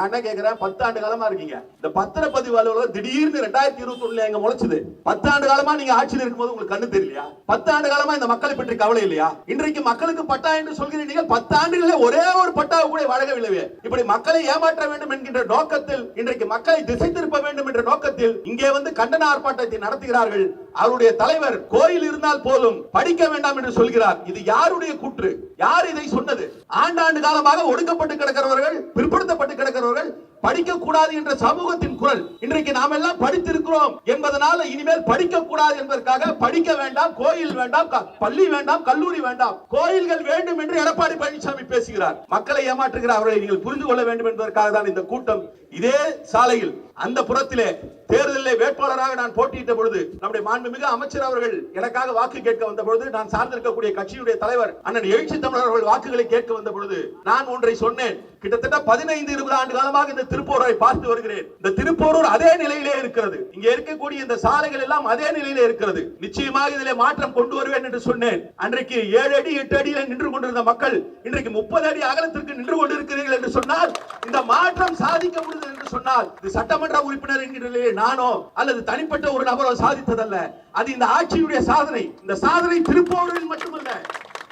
நான் என்ன கேக்குறேன்? பத்தாண்டு காலமா இருக்கீங்க. இந்த பத்திரப்பதிவு அலுவலகம் திடீர்னு ரெண்டாயிரத்தி இருபத்தி ஒண்ணுல எங்க முளைச்சது. பத்து ஆண்டு காலமா நீங்க ஆட்சியில் இருக்கும்போது உங்களுக்கு கண்ணு தெரியலையா? பத்து ஆண்டு காலமா இந்த மக்களை பற்றி கவலை இல்லையா? இன்றைக்கு மக்களுக்கு பட்டா என்று சொல்கிறீர்கள் பத்து ஆண்டுகளில் ஒரே ஒரு பட்டாவை கூட வழங்கவில்லையே இப்படி மக்களை ஏமாற்ற வேண்டும் என்கின்ற நோக்கத்தில் இன்றைக்கு மக்களை திசை திருப்ப வேண்டும் என்ற நோக்கத்தில் இங்கே வந்து கண்டன ஆர்ப்பாட்டத்தை நடத்துகிறார்கள். அவருடைய தலைவர் கோயில் இருந்தால் போதும் படிக்க வேண்டாம் என்று சொல்கிறார். இது யாருடைய கூற்று? யார் இதை சொன்னது? ஆண்டாண்டு காலமாக ஒடுக்கப்பட்டு கிடக்கிறவர்கள் பிற்படுத்தப்பட்டு கிடக்கிறவர்கள் படிக்க கூடாது என்ற சமூகத்தின் குரல். இன்றைக்கு நாம் எல்லாம் படித்திருக்கிறோம் என்பதனால இனிமேல் படிக்க கூடாது என்பதற்காக படிக்க வேண்டாம் கோயில் வேண்டாம் பள்ளி வேண்டாம் கல்லூரி வேண்டாம். கோயில்கள் வேண்டும் என்று எடப்பாடி பழனிசாமி பேசுகிறார். மக்களை ஏமாற்றுகிற அவர்களை நீங்கள் புரிந்து கொள்ள வேண்டும் என்பதற்காக தான் இந்த கூட்டம் இதே சாலையில் அந்த புறத்திலே தேர்தலில் வேட்பாளராக நான் போட்டியிட்ட பொழுது நம்முடைய மாண்புமிகு அமைச்சர் அவர்கள் எனக்காக வாக்கு கேட்க வந்த பொழுது நான் சார்ந்திருக்கக்கூடிய கட்சியுடைய தலைவர் அண்ணன் எழுச்சி தமிழர் அவர்கள் வாக்குகளை கேட்க வந்த பொழுது நான் ஒன்றை சொன்னேன். கிட்டத்தட்ட பதினைந்து இருபது ஆண்டு காலமாக இந்த திருப்போரை பார்த்து வருகிறேன். இந்த திருப்போரூர் அதே நிலையிலே இருக்கிறது. இங்க இருக்கக்கூடிய இந்த சாலைகள் எல்லாம் அதே நிலையிலே இருக்கிறது. நிச்சயமாக இதிலே மாற்றம் கொண்டு வருவேன் என்று சொன்னேன். அன்றைக்கு ஏழு அடி எட்டு அடியில நின்று கொண்டிருந்த மக்கள் இன்றைக்கு முப்பது அடி அகலத்திற்கு நின்று கொண்டிருக்கிறீர்கள் என்று சொன்னால் இந்த மாற்றம் சாதிக்க முடியுது என்று சொன்னால் இது சட்டமன்ற உறுப்பினர் என்கிற நானோ அல்லது தனிப்பட்ட ஒரு நபரோ சாதித்ததல்ல. அது இந்த ஆட்சியுடைய சாதனை. இந்த சாதனை திருப்போரில் மட்டுமல்ல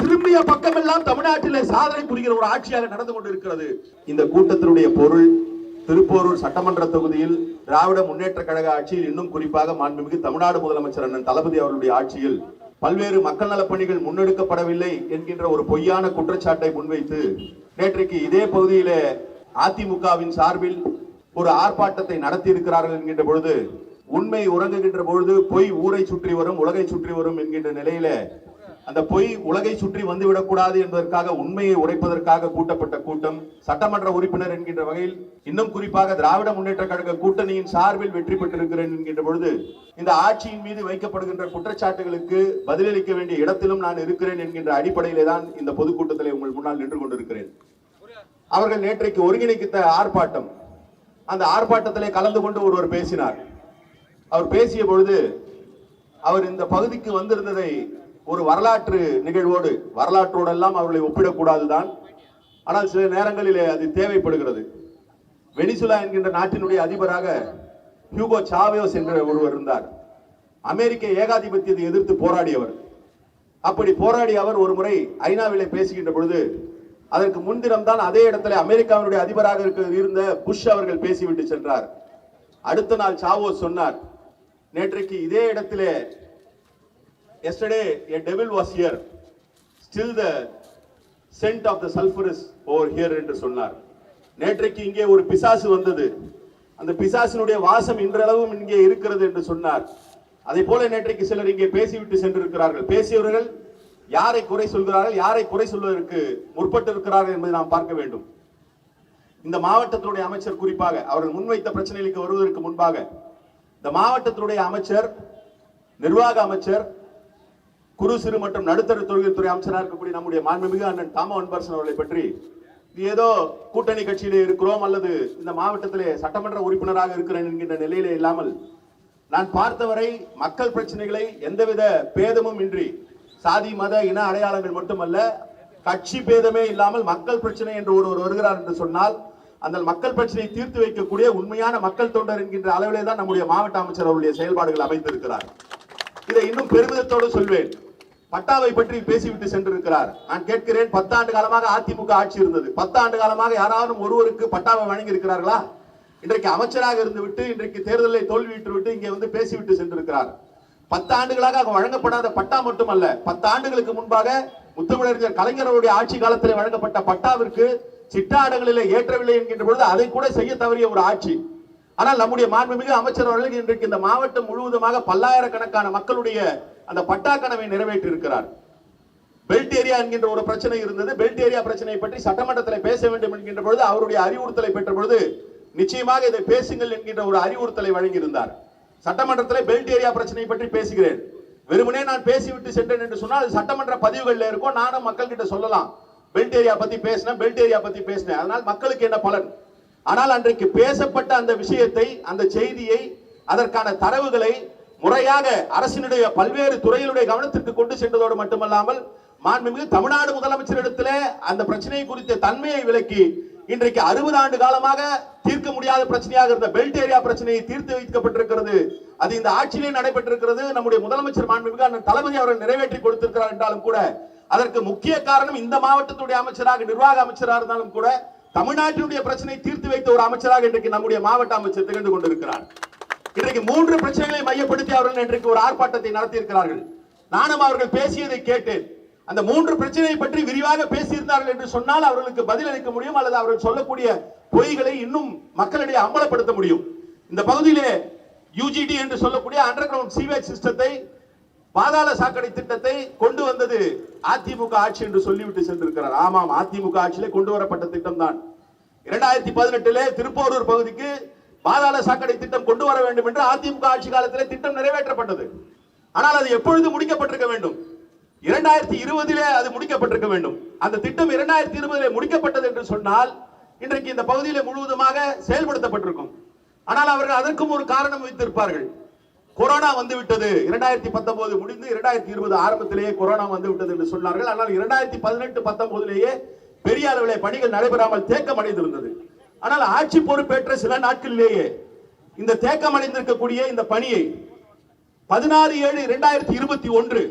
திரும்பிய பக்கமெல்லாம் தமிழ்நாட்டிலே சாதனை புரிகிற ஒரு ஆட்சியாக நடந்து கொண்டிருக்கிறது. இந்த கூட்டத்தினுடைய பொருள் திருப்போரூர் சட்டமன்ற தொகுதியில் திராவிட முன்னேற்ற கழக ஆட்சியில் இன்னும் குறிப்பாக மாண்புமிகு தமிழ்நாடு முதலமைச்சர் அண்ணன் தளபதி அவர்களுடைய ஆட்சியில் பல்வேறு மக்கள் நலப் பணிகள் முன்னெடுக்கப்படவில்லை என்கின்ற ஒரு பொய்யான குற்றச்சாட்டை முன்வைத்து நேற்றைக்கு இதே பகுதியிலே அதிமுகவின் சார்பில் ஒரு ஆர்ப்பாட்டத்தை நடத்தி இருக்கிறார்கள் என்கின்ற பொழுது உண்மை உறங்குகின்ற பொழுது பொய் ஊரை சுற்றி வரும் உலகை சுற்றி வரும் என்கின்ற நிலையில அந்த பொய் உலகை சுற்றி வந்துவிடக்கூடாது என்பதற்காக உண்மையை உடைப்பதற்காக கூட்டப்பட்ட கூட்டம் சட்டமன்ற உறுப்பினர் என்கின்ற வகையில் இன்னும் குறிப்பாக திராவிட முன்னேற்ற கழக கூட்டணியின் சார்பில் வெற்றி பெற்றிருக்கிறேன் என்கின்ற பொழுது இந்த ஆட்சியின் மீது வைக்கப்படுகின்ற குற்றச்சாட்டுகளுக்கு பதிலளிக்க வேண்டிய இடத்திலும் நான் இருக்கிறேன் என்கின்ற அடிப்படையிலே தான் இந்த பொதுக்கூட்டத்தில் உங்கள் முன்னால் நின்று கொண்டிருக்கிறேன். அவர்கள் நேற்றைக்கு ஒருங்கிணைத்த ஆர்ப்பாட்டம் அந்த ஆர்ப்பாட்டத்திலே கலந்து கொண்டு ஒருவர் பேசினார். அவர் பேசிய பொழுது அவர் இந்த பகுதிக்கு வந்திருந்ததை ஒரு வரலாற்று நிகழ்வோடு வரலாற்றோடெல்லாம் அவர்களை ஒப்பிடக்கூடாது தான் ஆனால் சில நேரங்களிலே அது தேவைப்படுகிறது. வெனிசுலா என்கின்ற நாட்டினுடைய அதிபராக ஹியூகோ சாவேஸ் என்ற ஒருவர் இருந்தார். அமெரிக்க ஏகாதிபத்தியத்தை எதிர்த்து போராடியவர். அப்படி போராடிய அவர் ஒரு முறை ஐநாவிலே பேசுகின்ற பொழுது அதற்கு முன்தினம் தான் அதே இடத்துல அமெரிக்காவினுடைய அதிபராக இருக்க இருந்த புஷ் அவர்கள் பேசிவிட்டு சென்றார். அடுத்த நாள் சாவோ சொன்னார் நேற்றைக்கு இதே இடத்திலே yesterday a devil was here. Still the scent of the sulphur over over here என்று சொன்னார். நேற்றைக்கு இங்கே ஒரு பிசாசு வந்தது. அந்த பிசாசினுடைய வாசம் இன்றளவும் இங்கே இருக்கிறது என்று சொன்னார். அதை போல நேற்றைக்கு சிலர் இங்கே பேசிவிட்டு சென்றிருக்கிறார்கள். பேசியவர்கள் யாரை குறை சொல்கிறார்கள்? யாரை குறை சொல்வதற்கு முற்பட்டு இருக்கிறார்கள் என்பதை நாம் பார்க்க வேண்டும். இந்த மாவட்டத்தினுடைய அமைச்சர் குறிப்பாக அவர்கள் முன்வைத்த பிரச்சனைகளுக்கு வருவதற்கு முன்பாக இந்த மாவட்டத்தினுடைய அமைச்சர் நிர்வாக அமைச்சர் குறு சிறு மற்றும் நடுத்தர தொழில்துறை அமைச்சராக இருக்கக்கூடிய நம்முடைய மாண்புமிகு அண்ணன் தாம அன்பரசன் அவர்களை பற்றி ஏதோ கூட்டணி கட்சியிலே இருக்கிறோம் அல்லது இந்த மாவட்டத்திலே சட்டமன்ற உறுப்பினராக இருக்கிறேன் என்கின்ற நிலையிலே இல்லாமல் நான் பார்த்தவரை மக்கள் பிரச்சனைகளை எந்தவித பேதமும் இன்றி சாதி மத இன அடையாளங்கள் மட்டுமல்ல கட்சி பேதமே இல்லாமல் மக்கள் பிரச்சனை என்று ஒருவர் வருகிறார் என்று சொன்னால் அந்த மக்கள் பிரச்சனையை தீர்த்து வைக்கக்கூடிய உண்மையான மக்கள் தொண்டர் என்கின்ற அளவிலே தான் நம்முடைய மாவட்ட அமைச்சர் அவருடைய செயல்பாடுகள் அமைந்திருக்கிறார். இதை இன்னும் பெருமிதத்தோடு சொல்வேன். பட்டாவை பற்றி பேசிவிட்டு சென்றிருக்கிறார். நான் கேட்கிறேன் பத்தாண்டு காலமாக அதிமுக ஆட்சி இருந்தது. பத்தாண்டு காலமாக யாராவது ஒருவருக்கு பட்டாவை வழங்கி இருக்கிறார்களா இன்றைக்கு அமைச்சராக இருந்து விட்டு இன்றைக்கு தேர்தலை தோல்வியிட்டு விட்டு இங்கே வந்து பேசிவிட்டு சென்றிருக்கிறார். பத்து ஆண்டுகளாக வழங்கப்படாத பட்டா மட்டுமல்ல பத்து ஆண்டுகளுக்கு முன்பாக முத்தமிழறிஞர் கலைஞர்களுடைய ஆட்சி காலத்தில் வழங்கப்பட்ட பட்டாவிற்கு சிட்டாடங்களிலே ஏற்றவில்லை என்கின்ற பொழுது அதை கூட செய்ய தவறிய ஒரு ஆட்சி. ஆனால் நம்முடைய மாண்புமிகு அமைச்சர் அவர்கள் இன்றைக்கு இந்த மாவட்டம் முழுவதுமாக பல்லாயிரக்கணக்கான மக்களுடைய அந்த பட்டா கனவை நிறைவேற்றி இருக்கிறார் பெல்ட் ஏரியா என்கின்ற ஒரு பிரச்சனை இருந்தது. பெல்ட் ஏரியா பிரச்சனையை பற்றி சட்டமன்றத்தில் பேச வேண்டும் என்கின்ற பொழுது அவருடைய அறிவுறுத்தலை பெற்ற பொழுது நிச்சயமாக இதை பேசுங்கள் என்கின்ற ஒரு அறிவுறுத்தலை வழங்கியிருந்தார். சட்டமன்றத்தில் பெல்ட் ஏரியா பிரச்சனை பற்றி பேசுகிறேன். வெறுமனே நான் பேசிவிட்டு சென்றேன் என்று சொன்னால் அது சட்டமன்ற பதிவுகளில் இருக்கும் நானும் மக்கள் கிட்ட சொல்லலாம். பெல்ட் ஏரியா பத்தி பேசினேன் பெல்ட் ஏரியா பத்தி பேசினேன். அதனால் மக்களுக்கு என்ன பலன்? ஆனால் அன்றைக்கு பேசப்பட்ட அந்த விஷயத்தை அந்த செய்தியை அதற்கான தரவுகளை முறையாக அரசினுடைய பல்வேறு துறையினுடைய கவனத்திற்கு கொண்டு சென்றதோடு மட்டுமல்லாமல் மாண்புமிகு தமிழ்நாடு முதலமைச்சரிடத்திலே அந்த பிரச்சனை குறித்த தன்மையை விளக்கி இன்றைக்கு அறுபது ஆண்டு காலமாக தீர்க்க முடியாத பிரச்சனையாக இருந்த பெல்ட் ஏரியா பிரச்சனையை தீர்த்து வைக்கப்பட்டிருக்கிறது. அது இந்த ஆட்சியிலே நடைபெற்றிருக்கிறது. நம்முடைய முதலமைச்சர் மாண்புமிகு அண்ணன் தளபதி அவர்கள் நிறைவேற்றி கொடுத்திருக்கிறார் என்றாலும் கூட அதற்கு முக்கிய காரணம் இந்த மாவட்டத்துடைய அமைச்சராக நிர்வாக அமைச்சராக இருந்தாலும் கூட தமிழ்நாட்டினுடைய பிரச்சனை தீர்த்து வைத்த ஒரு அமைச்சராக இன்றைக்கு நம்முடைய மாவட்ட அமைச்சர் திகழ்ந்து கொண்டிருக்கிறார். இன்றைக்கு மூன்று பிரச்சனைகளை மையப்படுத்தி அவர்கள் இன்றைக்கு ஒரு ஆர்ப்பாட்டத்தை நடத்தியிருக்கிறார்கள். நானும் அவர்கள் பேசியதை கேட்டேன். அந்த மூன்று பிரச்சனையை பற்றி விரிவாக பேசியிருந்தார்கள் என்று சொன்னால் அவர்களுக்கு பதில் அளிக்க முடியும் அல்லது அவர்கள் சொல்லக்கூடிய பொய்களை இன்னும் மக்களிடையே அம்பலப்படுத்த முடியும். இந்த பகுதியிலே யூஜிடி என்று சொல்லக்கூடிய அண்டர் கிரவுண்ட் சீவேஜ் சிஸ்டத்தை பாதாள சாக்கடை திட்டத்தை கொண்டு வந்தது அதிமுக ஆட்சி என்று சொல்லிவிட்டு சென்றிருக்கிறார். ஆமாம் அதிமுக ஆட்சியிலே கொண்டு வரப்பட்ட திட்டம் தான் இரண்டாயிரத்தி பதினெட்டுல திருப்போரூர் பகுதிக்கு பாதாள சாக்கடை திட்டம் கொண்டு வர வேண்டும் என்று அதிமுக ஆட்சி காலத்தில் திட்டம் நிறைவேற்றப்பட்டது. ஆனால் அது எப்பொழுது முடிக்கப்பட்டிருக்க வேண்டும்? இரண்டாயிரத்தி இருபதிலே அது முடிக்கப்பட்டிருக்க வேண்டும். அந்த திட்டம் இரண்டாயிரத்தி இருபதிலே முடிக்கப்பட்டது என்று சொன்னால் இன்றைக்கு இந்த பகுதியில் முழுவதுமாக செயல்படுத்தப்பட்டிருக்கும். ஆனால் அவர்கள் அதற்கும் ஒரு காரணம் வைத்திருப்பார்கள். கொரோனா வந்துவிட்டது. இரண்டாயிரத்தி பத்தொன்பது முடிந்து இரண்டாயிரத்தி இருபது ஆரம்பத்திலேயே கொரோனா வந்துவிட்டது என்று சொன்னார்கள். ஆனால் இரண்டாயிரத்தி பதினெட்டு பத்தொன்பதுலேயே பெரிய அளவிலே பணிகள் நடைபெறாமல் தேக்கம் அடைந்திருந்தது ஆனால் ஆட்சி பொறுப்பேற்ற சில நாட்களிலேயே இந்த தேக்கம் அடைந்திருக்கக்கூடிய இந்த பணியை பதினாறு ஏழு இரண்டாயிரத்தி இருபத்தி ஒன்று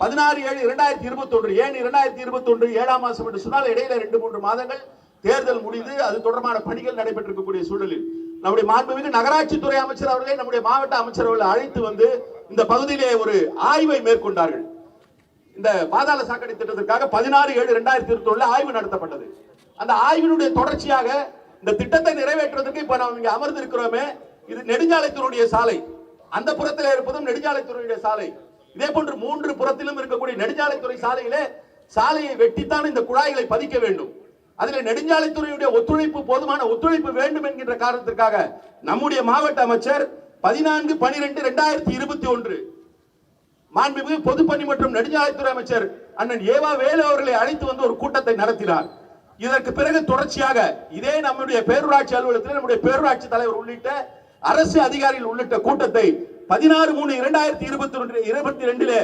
பதினாறு ஏழு இரண்டாயிரத்தி இருபத்தி ஒன்று ஏன் இரண்டாயிரத்தி இருபத்தி ஒன்று ஏழாம் மாதம் என்று சொன்னால் இடையில ரெண்டு மூன்று மாதங்கள் தேர்தல் முடிந்து அது தொடர்பான பணிகள் நடைபெற்றிருக்கக்கூடிய சூழலில். நம்முடைய மாண்புமிகு நகராட்சித்துறை அமைச்சர் அவர்களே நம்முடைய மாவட்ட அமைச்சர் அவர்களை அழைத்து வந்து இந்த பகுதியிலே ஒரு ஆய்வை மேற்கொண்டார்கள். இந்த பாதாள சாக்கடை திட்டத்திற்காக பதினாறு ஏழு இரண்டாயிரத்தி இருபத்தி ஒண்ணுல ஆய்வு நடத்தப்பட்டது. அந்த ஆய்வினுடைய தொடர்ச்சியாக இந்த திட்டத்தை நிறைவேற்றுவதற்கு இப்ப நாம் இங்க அமர்ந்து இருக்கிறோமே இது நெடுஞ்சாலைத்துறையுடைய சாலை. அந்த புறத்தில் இருப்பதும் நெடுஞ்சாலைத்துறையுடைய சாலை. இதே போன்று மூன்று புறத்திலும் இருக்கக்கூடிய நெடுஞ்சாலைத்துறை சாலையிலே சாலையை வெட்டித்தான் இந்த குழாய்களை பதிக்க வேண்டும். அதில் நெடுஞ்சாலைத்துறையுடைய ஒத்துழைப்பு போதுமான ஒத்துழைப்பு வேண்டும் என்கின்ற காரணத்திற்காக நம்முடைய மாவட்ட அமைச்சர் பதினான்கு பனிரெண்டு இரண்டாயிரத்தி இருபத்தி ஒன்று மாண்புமிகு பொதுப்பணி மற்றும் நெடுஞ்சாலைத்துறை அமைச்சர் அண்ணன் ஏவா வேலு அவர்களை அழைத்து வந்து ஒரு கூட்டத்தை நடத்தினார். இதற்கு பிறகு தொடர்ச்சியாக இதே நம்முடைய பேரூராட்சி அலுவலகத்தில் நம்முடைய பேரூராட்சி தலைவர் உள்ளிட்ட அரசு அதிகாரிகள் உள்ளிட்ட கூட்டத்தை பதினாறு மூணு இரண்டாயிரத்தி இருபத்தி ஒன்று இருபத்தி ரெண்டிலே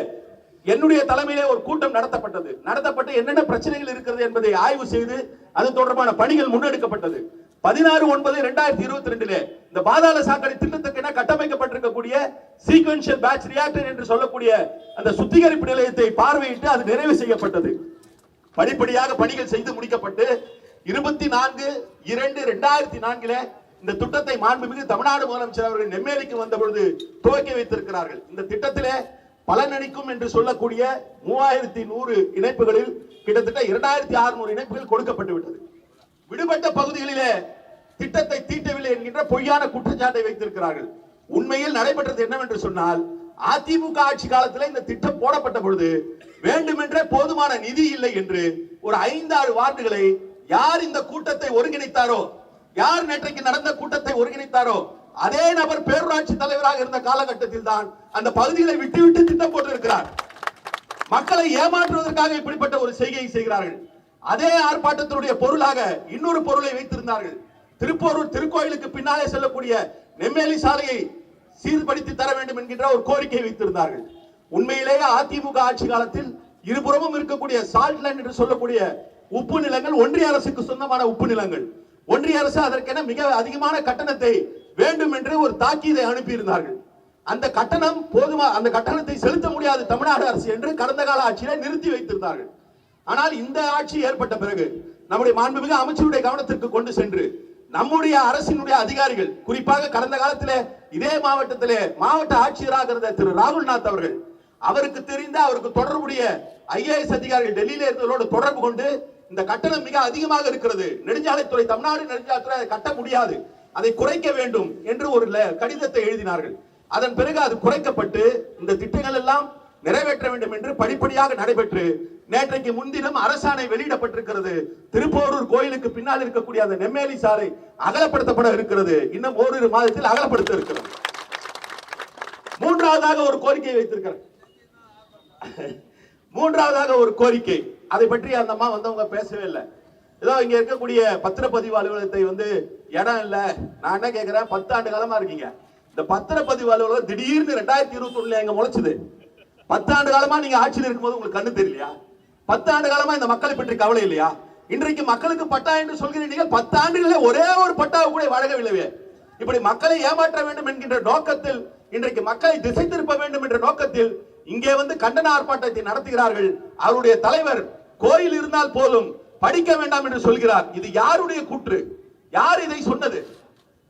என்னுடைய தலைமையிலே ஒரு கூட்டம் நடத்தப்பட்டது. நடத்தப்பட்டு என்னென்ன பிரச்சனைகள் இருக்கிறது என்பதை ஆய்வு செய்து அது தொடர்பான பணிகள் முன்னெடுக்கப்பட்டது. பதினாறு ஒன்பது இரண்டாயிரத்தி இருபத்தி ரெண்டிலே இந்த பாதாள சாக்கடை திட்டத்துக்கென கட்டமைக்கப்பட்டிருக்கக்கூடிய சீக்வென்ஷியல் பேட்ச் ரியாக்டர் என்று சொல்லக்கூடிய அந்த சுத்திகரிப்பு நிலையத்தை பார்வையிட்டு அது நிறைவு செய்யப்பட்டது. படிப்படியாக பணிகள் செய்து முடிக்கப்பட்டு இருபத்தி நான்கு இரண்டு இரண்டாயிரத்தி நான்கில இந்த திட்டத்தை மாண்புமிகு தமிழ்நாடு முதலமைச்சர் அவர்கள் நெம்மேலிக்கு வந்த பொழுது துவக்கி வைத்திருக்கிறார்கள். இந்த திட்டத்திலே பலனளிக்கும் என்று சொல்லக்கூடிய மூவாயிரத்தி நூறு இணைப்புகளில் கிட்டத்தட்ட இரண்டாயிரத்தி அறுநூறு இணைப்புகள் கொடுக்கப்பட்டு விட்டது. விடுபட்ட பகுதிகளிலே திட்டத்தை தீட்டவில்லை என்கின்ற பொய்யான குற்றச்சாட்டை வைத்திருக்கிறார்கள். உண்மையில் நடைபெற்றது என்னவென்று சொன்னால் அதிமுக ஆட்சி காலத்தில் இந்த திட்டம் போடப்பட்ட பொழுது வேண்டுமென்றே போதுமான நிதி இல்லை என்று ஒரு ஐந்தாறு வார்டுகளை யார் இந்த கூட்டத்தை ஒருங்கிணைத்தாரோ யார் நேற்றைக்கு நடந்த கூட்டத்தை ஒருங்கிணைத்தாரோ அதே நபர் பேரூராட்சி தலைவராக இருந்த காலகட்டத்தில் தான் அந்த பகுதிகளை விட்டுவிட்டு திட்டம் போட்டிருக்கிறார். மக்களை ஏமாற்றுவதற்காக இப்படிப்பட்ட ஒரு செய்கையை செய்கிறார்கள். அதே ஆர்ப்பாட்டத்தினுடைய பொருளாக இன்னொரு பொருளை வைத்திருந்தார்கள். திருப்போரூர் திருக்கோயிலுக்கு பின்னாலே செல்லக்கூடிய நெம்மேலி சாலையை சீர்படுத்தி தர வேண்டும் என்கின்ற ஒரு கோரிக்கை வைத்திருந்தார்கள். உண்மையிலேயே அதிமுக ஆட்சி காலத்தில் இருபுறமும் இருக்கக்கூடிய சால்ட் லைன் என்று சொல்லக்கூடிய உப்பு நிலங்கள் ஒன்றிய அரசுக்கு சொந்தமான உப்பு நிலங்கள். ஒன்றிய அரசு அதற்கென மிக அதிகமான கட்டணத்தை வேண்டும் என்று ஒரு தாக்கீதை அனுப்பியிருந்தார்கள். அந்த கட்டணம் போதுமா அந்த கட்டணத்தை செலுத்த முடியாது தமிழ்நாடு அரசு என்று கடந்த கால ஆட்சியில நிறுத்தி வைத்திருந்தார்கள். ஆனால் இந்த ஆட்சி ஏற்பட்ட பிறகு நம்முடைய மாண்புமிகு அமைச்சருடைய கவனத்திற்கு கொண்டு சென்று நம்முடைய அரசினுடைய அதிகாரிகள் குறிப்பாக கடந்த காலத்திலே இதே மாவட்டத்திலே மாவட்ட ஆட்சியராக இருந்த திரு ராகுல்நாத் அவர்கள் அவருக்கு தெரிந்த அவருக்கு தொடர்புடைய ஐஏஎஸ் அதிகாரிகள் டெல்லியில இருந்தவர்களோடு தொடர்பு கொண்டு இந்த கட்டணம் மிக அதிகமாக இருக்கிறது. நெடுஞ்சாலைத்துறை தமிழ்நாடு நெடுஞ்சாலைத்துறை அதை கட்ட முடியாது. அதை குறைக்க வேண்டும் என்று ஒரு ல- கடிதத்தை எழுதினார்கள். அதன் பிறகு அது குறைக்கப்பட்டு இந்த திட்டங்கள் எல்லாம் நிறைவேற்ற வேண்டும் என்று படிப்படியாக நடைபெற்று நேற்றைக்கு முன்தினம் அரசாணை வெளியிடப்பட்டிருக்கிறது. திருப்போரூர் கோயிலுக்கு பின்னால் இருக்கக்கூடிய அந்த நெம்மேலி சாலை அகலப்படுத்தப்பட இருக்கிறது. இன்னும் ஓரிரு மாதத்தில் அகலப்படுத்த இருக்கிறது. மூன்றாவதாக ஒரு கோரிக்கை வைத்திருக்கிறேன். மூன்றாவதாக ஒரு கோரிக்கை. அதை பற்றி அந்த அம்மா வந்தவங்க பேசவே இல்லை. ஏதோ இங்க இருக்கக்கூடிய பத்திரப்பதிவு அலுவலகத்தை வந்து இடம் இல்ல. நான் என்ன கேக்குறேன்? பத்தாண்டு காலமா இருக்கீங்க. இந்த பத்திரப்பதிவு அலுவலகம் திடீர்னு ரெண்டாயிரத்தி இருபத்தி ஒண்ணுல எங்க முளைச்சது. பத்தாண்டு காலமா நீங்க ஆட்சியில் இருக்கும்போது உங்களுக்கு கண்ணு தெரியலையா? பத்தாண்டு காலமா இந்த மக்களை பற்றி கவலை இல்லையா? இன்றைக்கு மக்களுக்கு பட்டா என்று சொல்கிறீர்கள். பத்து ஆண்டுகளே ஒரே ஒரு பட்டாவை கூட வழங்கவில்லையே இப்படி மக்களை ஏமாற்ற வேண்டும் என்கின்ற நோக்கத்தில் இன்றைக்கு மக்களை திசை திருப்ப வேண்டும் என்ற நோக்கத்தில் இங்கே வந்து கண்டன ஆர்ப்பாட்டத்தை நடத்துகிறார்கள். அவருடைய தலைவர் கோயில் இருந்தால் போதும் படிக்க வேண்டாம் என்று சொல்கிறார். இது யாருடைய கூற்று? யார் இதை சொன்னது?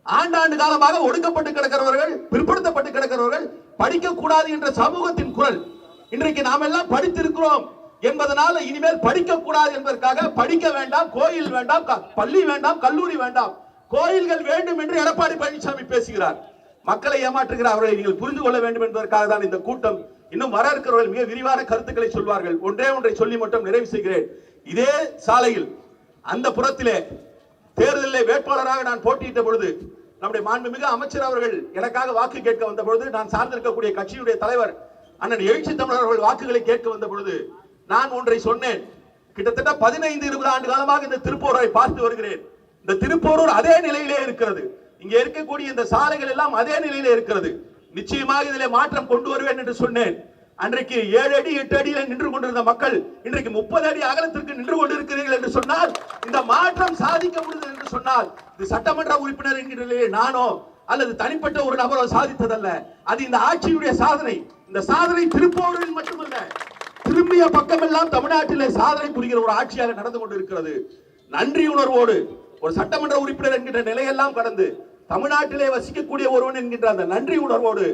ஆண்டாண்டு காலமாக ஒடுக்கப்பட்டு கிடக்கிறவர்கள் பிற்படுத்தப்பட்டு கிடக்கிறவர்கள் படிக்க கூடாது என்ற சமூகத்தின் குரல். இன்றைக்கு நாம் எல்லாம் படித்திருக்கிறோம் என்பதனால இனிமேல் படிக்க கூடாது என்பதற்காக படிக்க வேண்டாம் கோயில் வேண்டாம் க- பள்ளி வேண்டாம் கல்லூரி வேண்டாம். கோயில்கள் வேண்டும் என்று எடப்பாடி பழனிசாமி பேசுகிறார். மக்களை ஏமாற்றுகிற அவர்களை நீங்கள் புரிந்து கொள்ள வேண்டும் என்பதற்காக தான் இந்த கூட்டம் இன்னும் வர இருக்கிறவர்கள் மிக விரிவான கருத்துக்களை சொல்வார்கள். ஒன்றே ஒன்றை சொல்லி மட்டும் நிறைவு செய்கிறேன். இதே சாலையில் அந்த புறத்திலே தேர்தலில் வேட்பாளராக நான் போட்டியிட்ட பொழுது நம்முடைய மாண்புமிகு அமைச்சர் அவர்கள் எனக்காக வாக்கு கேட்க வந்த பொழுது நான் சார்ந்திருக்கக்கூடிய கட்சியுடைய தலைவர் அண்ணன் எழுச்சி தமிழர் அவர்கள் வாக்குகளை கேட்க வந்த பொழுது நான் ஒன்றை சொன்னேன். கிட்டத்தட்ட பதினைந்து இருபது ஆண்டு காலமாக இந்த திருப்பூரை பார்த்து வருகிறேன். இந்த திருப்போரூர் அதே நிலையிலே இருக்கிறது. இங்க இருக்கக்கூடிய இந்த சாலைகள் எல்லாம் அதே நிலையிலே இருக்கிறது. நிச்சயமாக இதிலே மாற்றம் கொண்டு வருவேன் என்று சொன்னேன். அன்றைக்கு ஏழு அடி எட்டு அடியில நின்று கொண்டிருந்த மக்கள் இன்றைக்கு முப்பது அடி அகலத்திற்கு நின்று கொண்டிருக்கிறீர்கள் என்று சொன்னால் இந்த மாற்றம் சாதிக்க முடியுது என்று சொன்னால் இது சட்டமன்ற உறுப்பினர் என்கிற நானோ அல்லது தனிப்பட்ட ஒரு நபரோ சாதித்ததல்ல. அது இந்த ஆட்சியுடைய சாதனை. இந்த சாதனை திருப்போரில் மட்டுமல்ல திரும்பிய பக்கமெல்லாம் தமிழ்நாட்டிலே சாதனை புரிகிற ஒரு ஆட்சியாக நடந்து கொண்டிருக்கிறது. நன்றி உணர்வோடு ஒரு சட்டமன்ற உறுப்பினர் என்கின்ற நிலையெல்லாம் கடந்து தமிழ்நாட்டிலே வசிக்கக்கூடிய ஒருவன் என்கின்ற அந்த நன்றி உணர்வோடு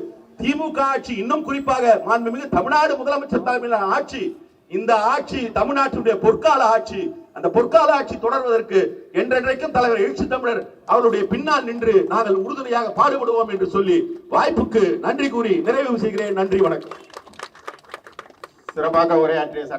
திமுக ஆட்சி இன்னும் குறிப்பாக மாண்புமிகு தமிழ்நாடு முதலமைச்சர் தலைமையிலான ஆட்சி இந்த ஆட்சி தமிழ்நாட்டினுடைய பொற்கால ஆட்சி அந்த பொற்கால ஆட்சி தொடர்வதற்கு என்றென்றைக்கும் தலைவர் எழுச்சி தமிழர் அவருடைய பின்னால் நின்று நாங்கள் உறுதுணையாக பாடுபடுவோம் என்று சொல்லி வாய்ப்புக்கு நன்றி கூறி நிறைவு செய்கிறேன். நன்றி வணக்கம். சிறப்பாக உரையாற்றிய சட்ட